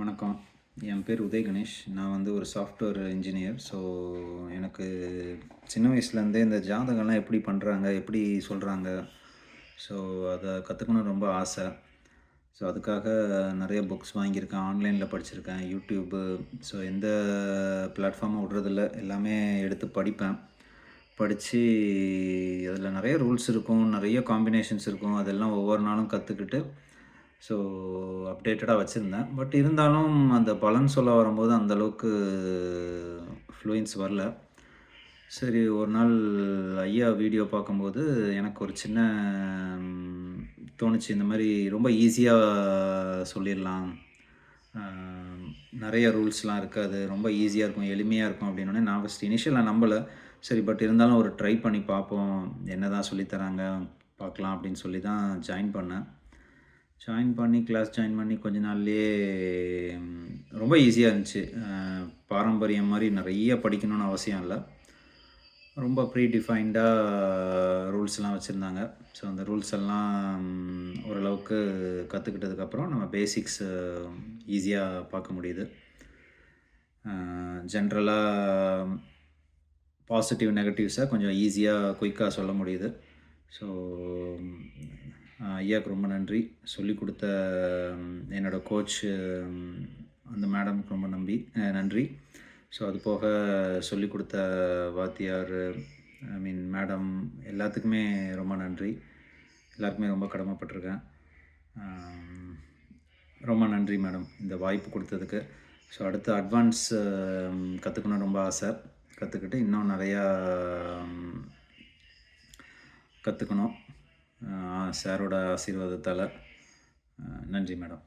வணக்கம். என் பேர் உதய் கணேஷ். நான் வந்து ஒரு சாஃப்ட்வேர் இன்ஜினியர் ஸோ எனக்கு சின்ன வயசுலேருந்தே இந்த ஜாதகம்லாம் எப்படி பண்ணுறாங்க எப்படி சொல்கிறாங்க ஸோ அதை கற்றுக்கணும் ரொம்ப ஆசை. ஸோ அதுக்காக நிறைய புக்ஸ் வாங்கியிருக்கேன். ஆன்லைனில் படிச்சிருக்கேன். யூடியூப்பு ஸோ எந்த பிளாட்ஃபார்மும் விட்றதில்ல. எல்லாமே எடுத்து படிப்பேன். படித்து அதில் நிறைய ரூல்ஸ் இருக்கும். நிறைய காம்பினேஷன்ஸ் இருக்கும். அதெல்லாம் ஒவ்வொரு நாளும் கற்றுக்கிட்டு ஸோ அப்டேட்டடாக வச்சுருந்தேன். பட் இருந்தாலும் அந்த பலன் சொல்ல வரும்போது அந்த அளவுக்கு ஃப்ளூயன்ஸ் வரல. சரி ஒரு நாள் ஐயா வீடியோ பார்க்கும்போது எனக்கு ஒரு சின்ன தோணுச்சு. இந்த மாதிரி ரொம்ப ஈஸியாக சொல்லிடலாம். நிறைய ரூல்ஸ்லாம் இருக்காது. ரொம்ப ஈஸியாக இருக்கும் எளிமையாக இருக்கும் அப்படின்னோடனே நான் ஃபஸ்ட் இனிஷியலாக நம்பலை. சரி பட் இருந்தாலும் ஒரு ட்ரை பண்ணி பார்ப்போம். என்ன தான் சொல்லித்தராங்க பார்க்கலாம் அப்படின்னு சொல்லி தான் ஜாயின் பண்ணேன். ஜாயின் பண்ணி கிளாஸ் ஜாயின் பண்ணி கொஞ்ச நாள்லேயே ரொம்ப ஈஸியாக இருந்துச்சு. பாரம்பரியம் மாதிரி நிறைய படிக்கணும்னு அவசியம் இல்லை. ரொம்ப ப்ரீ டிஃபைன்டாக ரூல்ஸ்லாம் வச்சுருந்தாங்க. ஸோ அந்த ரூல்ஸ் எல்லாம் ஓரளவுக்கு கற்றுக்கிட்டதுக்கப்புறம் நம்ம பேசிக்ஸ் ஈஸியாக பார்க்க முடியுது. ஜென்ரலாக பாசிட்டிவ் நெகட்டிவ்ஸை கொஞ்சம் ஈஸியாக குயிக்காக சொல்ல முடியுது. ஸோ ஐயாவுக்கு ரொம்ப நன்றி. சொல்லி கொடுத்த என்னோடய கோச் அந்த மேடமுக்கு ரொம்ப நம்பி நன்றி. ஸோ அது போக சொல்லி கொடுத்த வாத்தியார் ஐ மீன் மேடம் எல்லாத்துக்குமே ரொம்ப நன்றி. எல்லாருக்குமே ரொம்ப கடமைப்பட்டிருக்கேன். ரொம்ப நன்றி மேடம் இந்த வாய்ப்பு கொடுத்ததுக்கு. ஸோ அடுத்து அட்வான்ஸ் கற்றுக்கணும் ரொம்ப ஆசை. கற்றுக்கிட்டு இன்னும் நிறையா கற்றுக்கணும் சாரோட ஆசீர்வாதத்தால் நன்றி மேடம்.